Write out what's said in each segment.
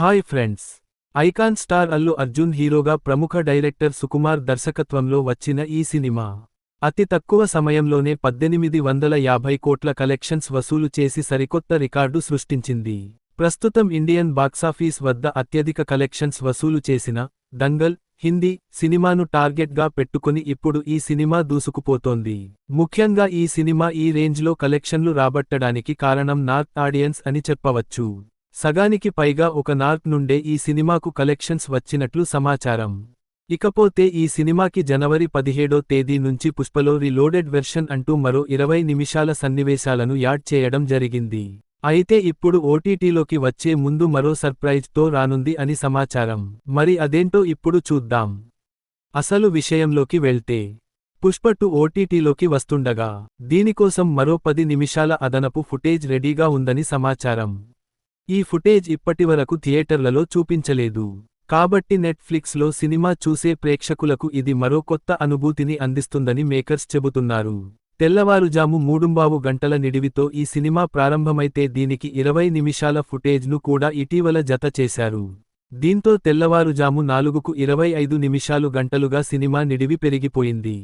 Hi friends. Icon star Allu Arjun హీరోగా ప్రముఖ director Sukumar దర్శకత్వంలో వచ్చిన ఈ సినిమా అతి తక్కువ సమయంలోనే పద్దెనిమిది వందల యాభై కోట్ల కలెక్షన్స్ వసూలు చేసి సరికొత్త రికార్డు సృష్టించింది. ప్రస్తుతం ఇండియన్ బాక్సాఫీస్ వద్ద అత్యధిక కలెక్షన్స్ వసూలు చేసిన దంగల్ హిందీ సినిమాను టార్గెట్గా పెట్టుకుని ఇప్పుడు ఈ సినిమా దూసుకుపోతోంది. ముఖ్యంగా ఈ సినిమా ఈ రేంజ్లో కలెక్షన్లు రాబట్టడానికి కారణం నార్త్ ఆడియన్స్ అని చెప్పవచ్చు. సగానికి పైగా ఒక నార్త్ నుండే ఈ సినిమాకు కలెక్షన్స్ వచ్చినట్లు సమాచారం. ఇకపోతే ఈ సినిమాకి జనవరి పదిహేడో తేదీ నుంచి పుష్పలో రీలోడెడ్ వెర్షన్ అంటూ మరో ఇరవై నిమిషాల సన్నివేశాలను యాడ్ చేయడం జరిగింది. అయితే ఇప్పుడు ఓటీటీలోకి వచ్చే ముందు మరో సర్ప్రైజ్తో రానుంది అని సమాచారం. మరి అదేంటో ఇప్పుడు చూద్దాం. అసలు విషయంలోకి వెళ్తే పుష్ప టు ఓటీటీలోకి వస్తుండగా దీనికోసం మరో పది నిమిషాల అదనపు ఫుటేజ్ రెడీగా ఉందని సమాచారం. ఈ ఫుటేజ్ ఇప్పటివరకు థియేటర్లలో చూపించలేదు. కాబట్టి నెట్ఫ్లిక్స్లో సినిమా చూసే ప్రేక్షకులకు ఇది మరో కొత్త అనుభూతిని అందిస్తుందని మేకర్స్ చెబుతున్నారు. తెల్లవారుజాము మూడుంబావు గంటల నిడివితో ఈ సినిమా ప్రారంభమైతే దీనికి ఇరవై నిమిషాల ఫుటేజ్ను కూడా ఇటీవల జత చేశారు. దీంతో తెల్లవారుజాము నాలుగుకు ఇరవై ఐదు నిమిషాలు గంటలుగా సినిమా నిడివి పెరిగిపోయింది.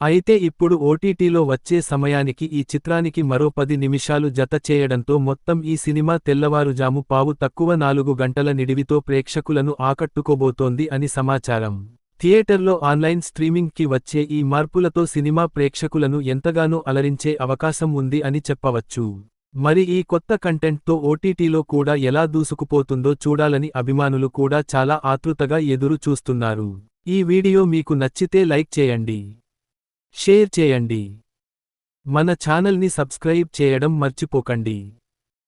అయితే ఇప్పుడు ఓటీటీలో వచ్చే సమయానికి ఈ చిత్రానికి మరో పది నిమిషాలు జత చేయడంతో మొత్తం ఈ సినిమా తెల్లవారుజాము పావు తక్కువ నాలుగు గంటల నిడివితో ప్రేక్షకులను ఆకట్టుకోబోతోంది అని సమాచారం. థియేటర్లో ఆన్లైన్ స్ట్రీమింగ్కి వచ్చే ఈ మార్పులతో సినిమా ప్రేక్షకులను ఎంతగానో అలరించే అవకాశం ఉంది అని చెప్పవచ్చు. మరి ఈ కొత్త కంటెంట్తో ఓటీటీలో కూడా ఎలా దూసుకుపోతుందో చూడాలని అభిమానులు కూడా చాలా ఆతృతగా ఎదురు చూస్తున్నారు ఈ వీడియో మీకు నచ్చితే లైక్ చేయండి. షేర్ చేయండి. మన ఛానల్ని సబ్స్క్రైబ్ చేయడం మర్చిపోకండి.